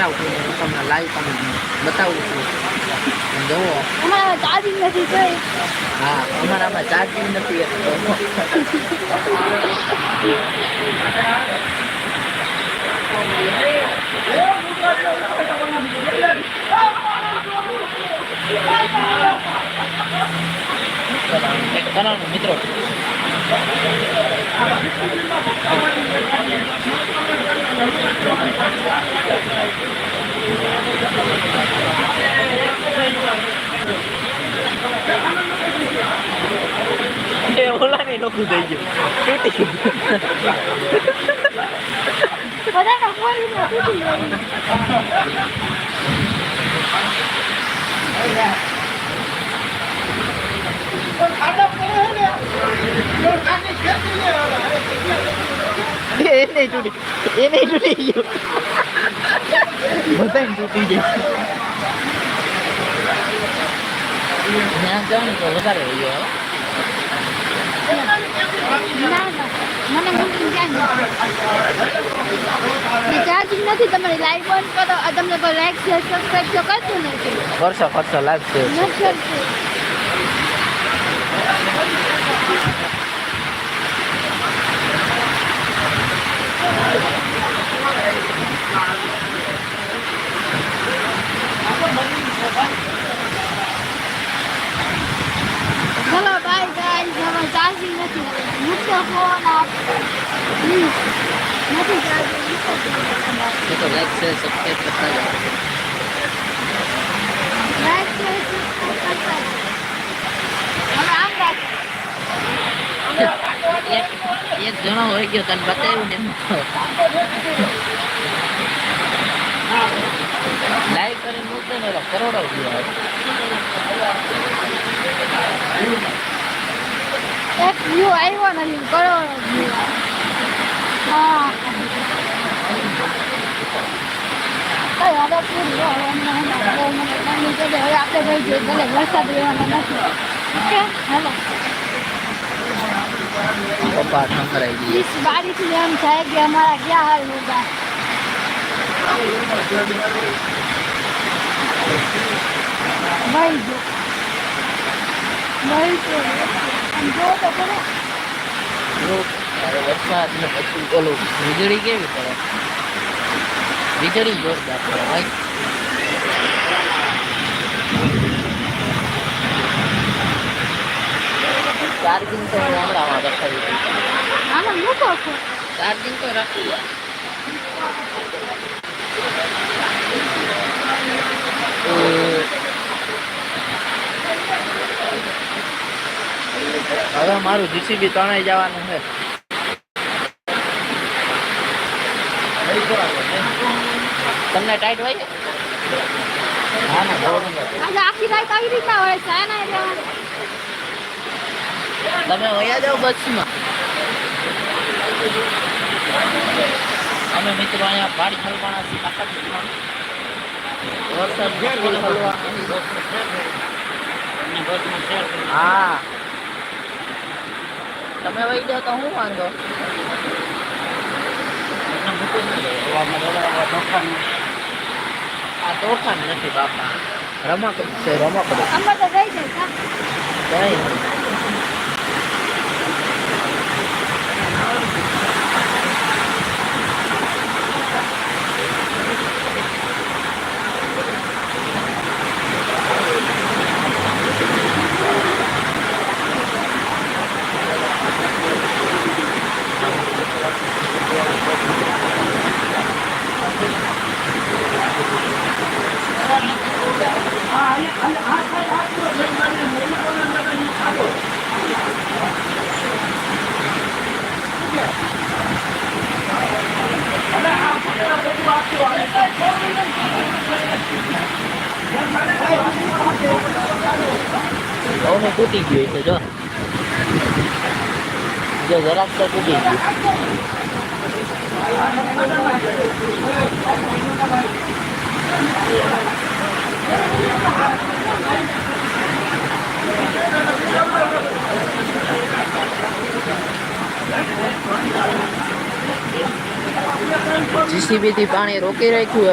કરાવું છું હું તમને લાઈવ તમને બતાવું છું. જુઓ. અમારે ચાર્જિંગ નથી હા અમારામાં ચાર્જિંગ નથી એટલો એક કરવાનું મિત્રો એ ઓલા ને નોખું થઈ ગયું તૂટી ગયું ફોન તૂટી ગયું તૂટી ગયું બધા તૂટી ગયું વધારે? ચાર્જિંગ નથી તમારી લાઈટ બંધ કરો તમને કોઈ લાઈક શેર સબસ્ક્રાઈબ તો કરતું નથી કરશો કરશો નથી કરતું ચલો બાય ગાઈસ હવે ચાર્જિંગ નથી મૂકતો ફોન આપ પ્લીઝ નથી ચાર્જિંગ મૂકતો ફોન એ તો લાઈક છે સબસ્ક્રાઈબ કરતા જાઓ લાઈક શેર એક જણો હોય ગયો તને બતાવ્યું ને લાઈક કરીને મૂકતો ને કરોડો ગયો. એક વ્યૂ આવ્યો નથી કરોડો વ્યૂ હા. કઈ વાંધો પૂરી હવે આપણે ભાઈ જઈએ વરસાદ રહેવાનો નથી. હેલો. પપ્પા ઠંકરાઈ ગઈ થાય કે હમારા ક્યા હાલ હોગા ભાઈ જો ભાઈ તો આમ જો તો કરો વરસાદ ને પછી ઓલું વીજળી કેવી પડે વીજળી જોરદાર પડે ભાઈ તો હમણાં રાખવી ચાર્જિંગ તો રાખી હવે મારું જીસીબી તણાઈ જવાનું છે. તમને ટાઈટ હોય? હા ના બહુ આખી રાત આવી રીતના હોય છે એના એટલે તમે વયા જાઓ બસમાં. અમે મિત્રો અહીંયા પાડી હલવાના છીએ આકાશમાં. વરસાદ હા. તમે વહી જાઓ તો હું વાંધો? આ તોફાન નથી બાપા. રમકડું છે રમકડું આમાં તો ગઈ જાય. કા તૂટી ગયું છે, જો. જો જરાક તો તૂટી ગયું. જીસીબી થી પાણી રોકી રાખ્યું